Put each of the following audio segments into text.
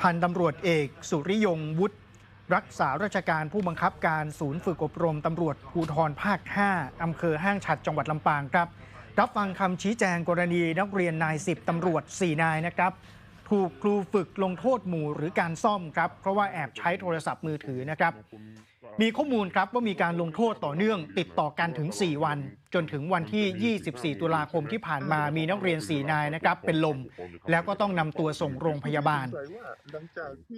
พันตำรวจเอก สุริยงวุฒิรักษาราชการผู้บังคับการศูนย์ฝึกอบรมตำรวจภูธรภาค 5 อำเภอห้างฉัดจังหวัดลำปางครับ รับฟังคำชี้แจงกรณีนักเรียนนาย10ตำรวจ 4 นายนะครับ ถูกครูฝึกลงโทษหมู่หรือการซ่อมครับ เพราะว่าแอบใช้โทรศัพท์มือถือนะครับ มีข้อมูลครับว่ามีการลงโทษต่อเนื่อง ติดต่อกันถึง 4 วัน จนถึงวันที่ 24 ตุลาคมที่ผ่านมามีนักเรียน 4 นายนะครับเป็นลม แล้วก็ต้องนำตัวส่งโรงพยาบาล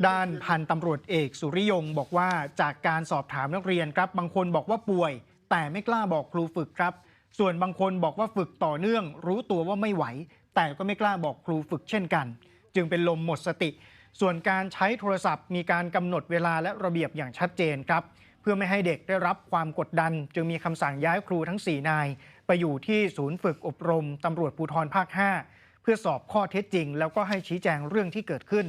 ด้านพันตำรวจเอกสุริยงบอกว่าจากการสอบถามนักเรียนครับบางคนบอกว่าป่วย แต่ไม่กล้าบอกครูฝึกครับ ส่วนบางคนบอกว่าฝึกต่อเนื่อง รู้ตัวว่าไม่ไหว แต่ก็ไม่กล้าบอกครูฝึกเช่นกัน จึงเป็นลมหมดสติ ส่วนการใช้โทรศัพท์ มีการกำหนดเวลาและระเบียบอย่างชัดเจนครับ พื่อไม่ให้เด็กได้รับความกดดัน จึงมีคำสั่งย้ายครูทั้ง 4 นาย ไปอยู่ที่ศูนย์ฝึกอบรมตำรวจภูธรภาค 5 เพื่อสอบข้อเท็จจริง แล้วก็ให้ชี้แจงเรื่องที่เกิดขึ้น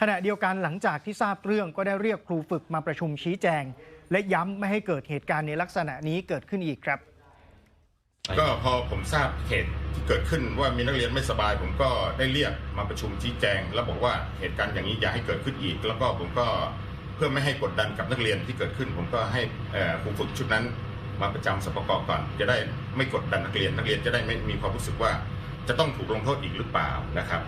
ขณะเดียวกันหลังจากที่ทราบเรื่องก็ได้เรียกครูฝึกมาประชุมชี้แจง และย้ำไม่ให้เกิดเหตุการณ์ในลักษณะนี้เกิดขึ้นอีกครับ ก็พอผมทราบเหตุที่เกิดขึ้นว่ามีนักเรียนไม่สบาย ผมก็ได้เรียกมาประชุมชี้แจง แล้วบอกว่าเหตุการณ์อย่างนี้อย่าให้เกิดขึ้นอีก แล้วก็ผมก็ เพื่อไม่ให้กดดันกับนักเรียนที่เกิดขึ้น ผมก็ให้ครูฝึกชุดนั้นมาประจำสปกก่อน จะได้ไม่กดดันนักเรียนนักเรียนจะได้ไม่มีความรู้สึกว่าจะต้องถูกลงโทษอีกหรือเปล่านะครับ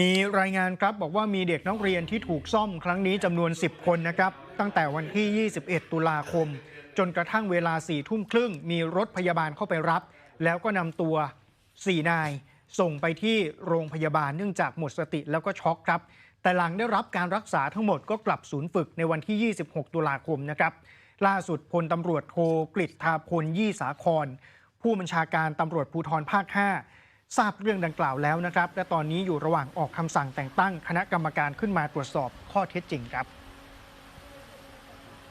มีรายงานครับบอกว่ามีเด็กนักเรียนที่ถูกซ่อมครั้งนี้จำนวน 10 คนนะครับ ตั้งแต่วันที่ 21 ตุลาคม จนกระทั่งเวลา4ทุ่มครึ่ง มีรถพยาบาลเข้าไปรับ แล้วก็นำตัว 4 นาย ส่งไปที่โรงพยาบาลเนื่องจากหมดสติแล้วก็ช็อกครับ แต่หลังได้รับการรักษาทั้งหมดก็กลับศูนย์ฝึกในวันที่ 26 ตุลาคมนะครับล่าสุดพลตำรวจโทกฤษทาพลยี่สาคร ผู้บัญชาการตำรวจภูธรภาค 5 ทราบเรื่องดังกล่าวแล้วนะครับ และตอนนี้อยู่ระหว่างออกคำสั่งแต่งตั้งคณะกรรมการขึ้นมาตรวจสอบข้อเท็จจริงครับ